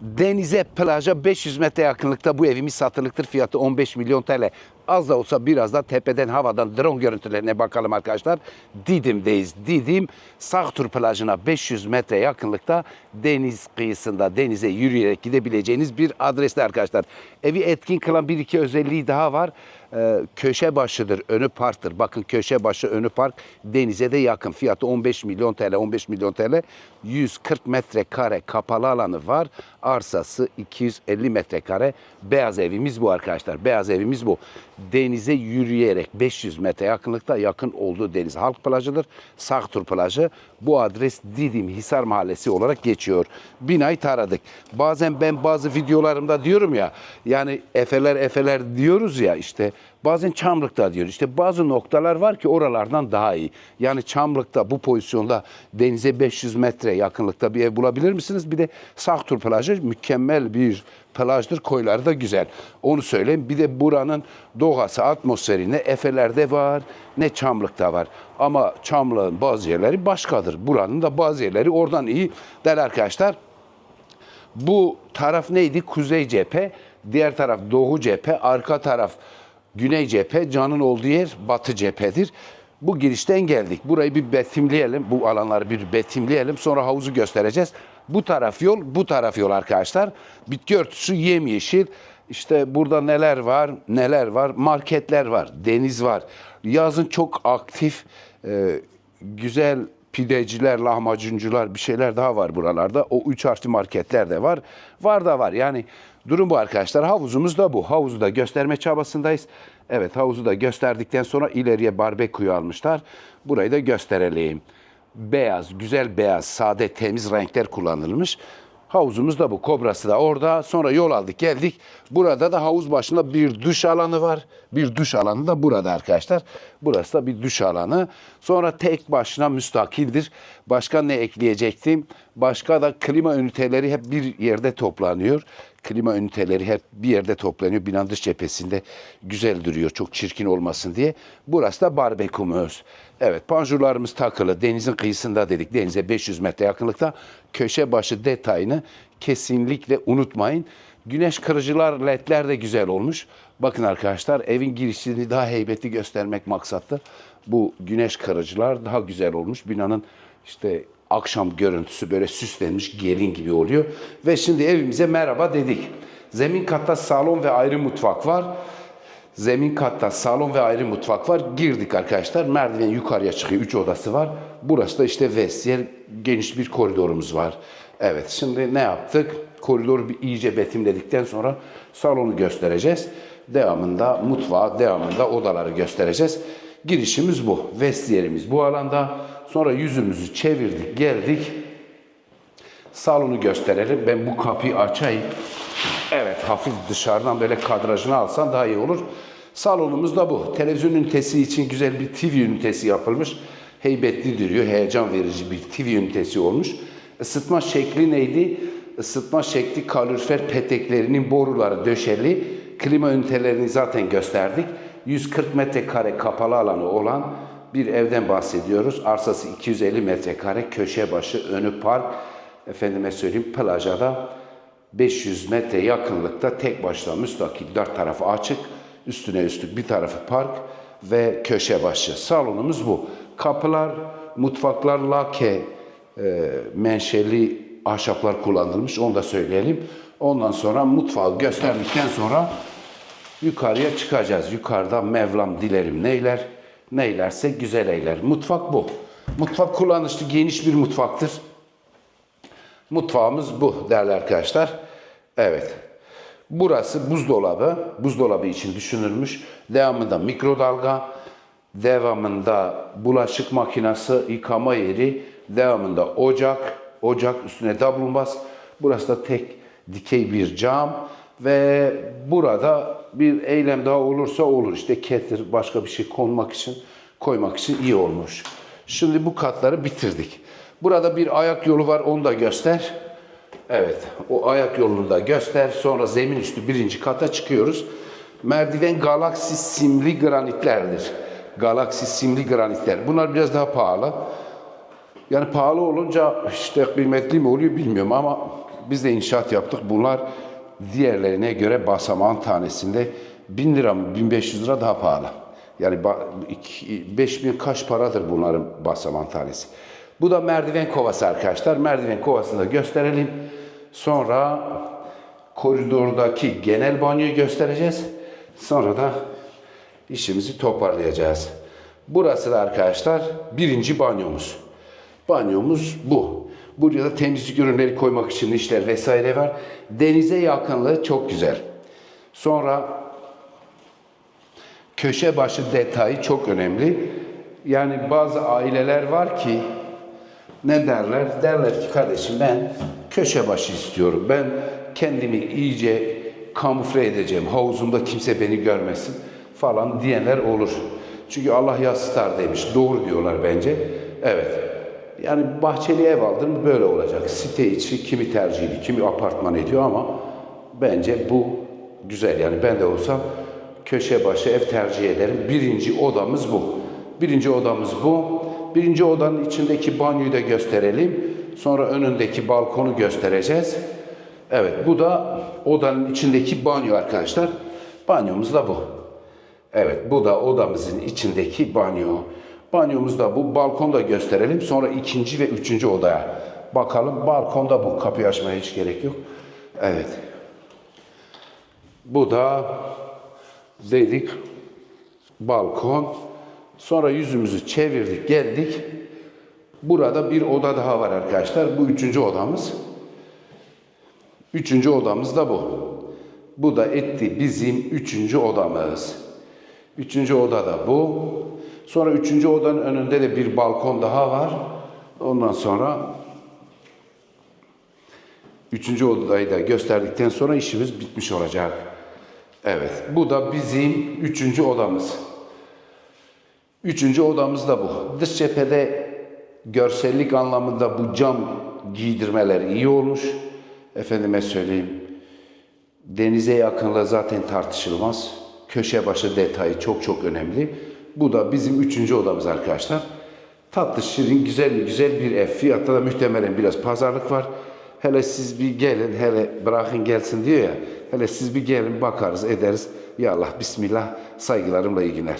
Denize, plaja 500 metre yakınlıkta bu evimiz satılıktır. Fiyatı 15 milyon TL. Az da olsa biraz da tepeden havadan drone görüntülerine bakalım arkadaşlar. Didim'deyiz. Didim Sağtur plajına 500 metre yakınlıkta deniz kıyısında denize yürüyerek gidebileceğiniz bir adreste arkadaşlar. Evi etkin kılan bir iki özelliği daha var. Ee, köşe başıdır, önü parktır. Bakın köşe başı, önü park denize de yakın. Fiyatı 15 milyon TL, 15 milyon TL. 140 metrekare kapalı alanı var. Arsası 250 metrekare. Beyaz evimiz bu arkadaşlar. Beyaz evimiz bu. Denize yürüyerek 500 metre yakınlıkta yakın olduğu deniz halk plajıdır. Sağtur plajı. Bu adres Didim Hisar Mahallesi olarak geçiyor. Binayı taradık. Bazen ben bazı videolarımda diyorum ya yani efeler efeler diyoruz ya işte bazen Çamlık'ta diyor. İşte bazı noktalar var ki oralardan daha iyi. Yani Çamlık'ta bu pozisyonda denize 500 metre yakınlıkta bir ev bulabilir misiniz? Bir de Sağtur plajı mükemmel bir plajdır. Koyları da güzel. Onu söyleyeyim. Bir de buranın doğası, atmosferi ne Efeler'de var ne Çamlık'ta var. Ama Çamlık'ın bazı yerleri başkadır. Buranın da bazı yerleri oradan iyi. Değerli arkadaşlar bu taraf neydi? Kuzey cephe. Diğer taraf doğu cephe. Arka taraf güney cephe. Can'ın olduğu yer batı cephedir. Bu girişten geldik. Burayı bir betimleyelim. Bu alanları bir betimleyelim. Sonra havuzu göstereceğiz. Bu taraf yol, bu taraf yol arkadaşlar. Bitki örtüsü yemyeşil. İşte burada neler var, neler var? Marketler var, deniz var. Yazın çok aktif, e, güzel pideciler, lahmacuncular bir şeyler daha var buralarda. O üç harfli marketler de var. Var da var. Yani durum bu arkadaşlar. Havuzumuz da bu. Havuzu da gösterme çabasındayız. Evet havuzu da gösterdikten sonra ileriye barbeküyü almışlar. Burayı da gösterelim. Beyaz, güzel beyaz, sade, temiz renkler kullanılmış. Havuzumuz da bu. Kobrası da orada. Sonra yol aldık geldik. Burada da havuz başında bir duş alanı var. Bir duş alanı da burada arkadaşlar. Burası da bir duş alanı. Sonra tek başına müstakildir. Başka ne ekleyecektim? Başka da klima üniteleri hep bir yerde toplanıyor. Klima üniteleri hep bir yerde toplanıyor. Binanın dış cephesinde güzel duruyor. Çok çirkin olmasın diye. Burası da barbekümüz. Evet panjurlarımız takılı. Denizin kıyısında dedik. Denize 500 metre yakınlıkta. Köşe başı detayını kesinlikle unutmayın. Güneş kırıcılar ledler de güzel olmuş. Bakın arkadaşlar evin girişini daha heybetli göstermek maksatlı. Bu güneş kırıcılar daha güzel olmuş. Binanın işte akşam görüntüsü böyle süslenmiş gelin gibi oluyor. Ve şimdi evimize merhaba dedik. Zemin katta salon ve ayrı mutfak var. Zemin katta salon ve ayrı mutfak var. Girdik arkadaşlar. Merdiven yukarıya çıkıyor. Üç odası var. Burası da işte vestiyer. Geniş bir koridorumuz var. Evet şimdi ne yaptık? Koridoru bir iyice betimledikten sonra salonu göstereceğiz. Devamında mutfağı, devamında odaları göstereceğiz. Girişimiz bu. Vestiyerimiz bu alanda. Sonra yüzümüzü çevirdik, geldik. Salonu gösterelim. Ben bu kapıyı açayım. Evet, hafif dışarıdan böyle kadrajını alsan daha iyi olur. Salonumuz da bu. Televizyon ünitesi için güzel bir TV ünitesi yapılmış. Heybetli duruyor, heyecan verici bir TV ünitesi olmuş. Isıtma şekli neydi? Isıtma şekli kalorifer peteklerinin boruları döşeli. Klima ünitelerini zaten gösterdik. 140 metrekare kapalı alanı olan bir evden bahsediyoruz. Arsası 250 metrekare, köşe başı, önü park. Efendime söyleyeyim plajada 500 metre yakınlıkta tek başına müstakil dört tarafı açık. Üstüne üstlük bir tarafı park ve köşe başı. Salonumuz bu. Kapılar, mutfaklar lake e, menşeli ahşaplar kullanılmış. Onu da söyleyelim. Ondan sonra mutfağı gösterdikten sonra yukarıya çıkacağız. Yukarıda Mevlam dilerim neyler, neylerse güzel eyler. Mutfak bu. Mutfak kullanışlı geniş bir mutfaktır. Mutfağımız bu değerli arkadaşlar. Evet. Burası buzdolabı. Buzdolabı için düşünülmüş. Devamında mikrodalga. Devamında bulaşık makinesi, yıkama yeri. Devamında ocak. Ocak üstüne dablumbaz. Burası da tek dikey bir cam. Ve burada bir eylem daha olursa olur. İşte ketir başka bir şey konmak için, koymak için iyi olmuş. Şimdi bu katları bitirdik. Burada bir ayak yolu var onu da göster. Evet o ayak yolunu da göster. Sonra zemin üstü birinci kata çıkıyoruz. Merdiven galaksi simli granitlerdir. Galaksi simli granitler. Bunlar biraz daha pahalı. Yani pahalı olunca işte kıymetli mi oluyor bilmiyorum ama Biz de inşaat yaptık. Bunlar diğerlerine göre basamağın tanesinde 1000 lira mı 1500 lira daha pahalı. Yani ba- iki- 5000 kaç paradır bunların basamağın tanesi. Bu da merdiven kovası arkadaşlar. Merdiven kovasını da gösterelim. Sonra koridordaki genel banyoyu göstereceğiz. Sonra da işimizi toparlayacağız. Burası da arkadaşlar birinci banyomuz. Banyomuz bu. Buraya da temizlik ürünleri koymak için işler vesaire var. Denize yakınlığı çok güzel. Sonra köşe başı detayı çok önemli. Yani bazı aileler var ki ne derler? Derler ki kardeşim ben köşe başı istiyorum. Ben kendimi iyice kamufle edeceğim. Havuzumda kimse beni görmesin falan diyenler olur. Çünkü Allah yassıtar demiş. Doğru diyorlar bence. Evet. Yani bahçeli ev aldın böyle olacak. Site içi kimi tercih ediyor, kimi apartman ediyor ama bence bu güzel. Yani ben de olsam köşe başı ev tercih ederim. Birinci odamız bu. Birinci odamız bu. Birinci odanın içindeki banyoyu da gösterelim. Sonra önündeki balkonu göstereceğiz. Evet bu da odanın içindeki banyo arkadaşlar. Banyomuz da bu. Evet bu da odamızın içindeki banyo. Banyomuz da bu. Balkonu da gösterelim. Sonra ikinci ve üçüncü odaya bakalım. Balkonda bu. Kapıyı açmaya hiç gerek yok. Evet. Bu da dedik balkon. Sonra yüzümüzü çevirdik, geldik. Burada bir oda daha var arkadaşlar. Bu üçüncü odamız. Üçüncü odamız da bu. Bu da etti bizim üçüncü odamız. Üçüncü oda da bu. Sonra üçüncü odanın önünde de bir balkon daha var. Ondan sonra üçüncü odayı da gösterdikten sonra işimiz bitmiş olacak. Evet, bu da bizim üçüncü odamız. Üçüncü odamız da bu. Dış cephede görsellik anlamında bu cam giydirmeler iyi olmuş. Efendime söyleyeyim, denize yakınlığı zaten tartışılmaz. Köşe başı detayı çok çok önemli. Bu da bizim üçüncü odamız arkadaşlar. Tatlı, şirin, güzel güzel bir ev. Fiyatta da muhtemelen biraz pazarlık var. Hele siz bir gelin, hele bırakın gelsin diyor ya. Hele siz bir gelin bakarız, ederiz. Ya Allah, Bismillah, saygılarımla iyi günler.